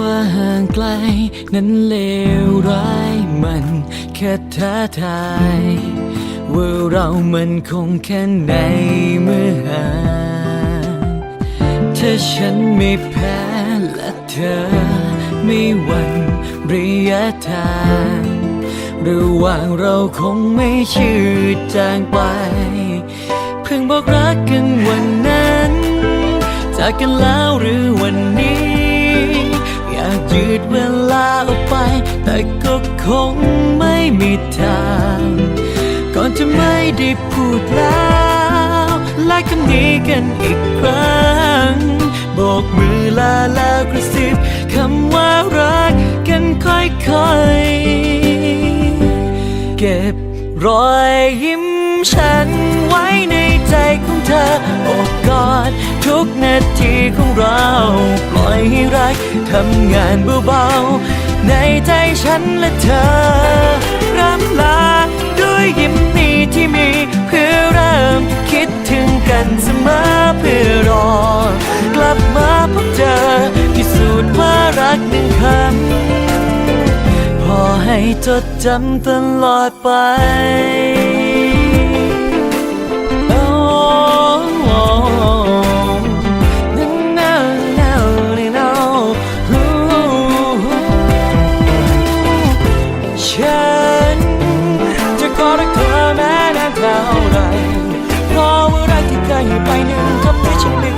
ว่าห่างไกล นั้นเลวร้ายมันแค่ท้าทาย ว่าเรามันคงแค่ไหนเมื่อหางถ้าฉันไม่แพ้และเธอ ไม่หวั่นระยะทางระหว่างเราคงไม่ชืดจางไป เพิ่งบอกรักกันวันนั้น จากกันแล้วหรือวัน ทางก่อนจะไม่ได้พูดแล้วและคำนี้กันอีกครั้งโบกมือลาแล้วกระซิบคำว่ารักกันค่อยๆ เก็บรอยยิ้มฉันไว้ในใจของเธอโอบกอดทุกนาทีของเรา ปล่อยให้รักทำงานเบาๆ ในใจฉันและเธอ กลับมาพบเจอพิสูจน์ว่ารักหนึ่งคำพอให้จดจำตลอดไป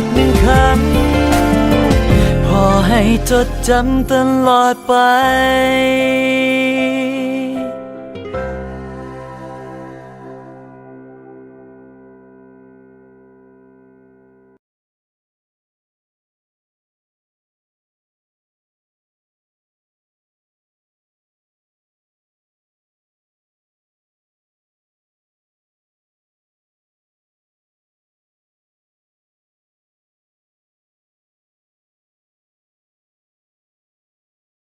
กหนึ่งคำพอให้จดจำตลอดไป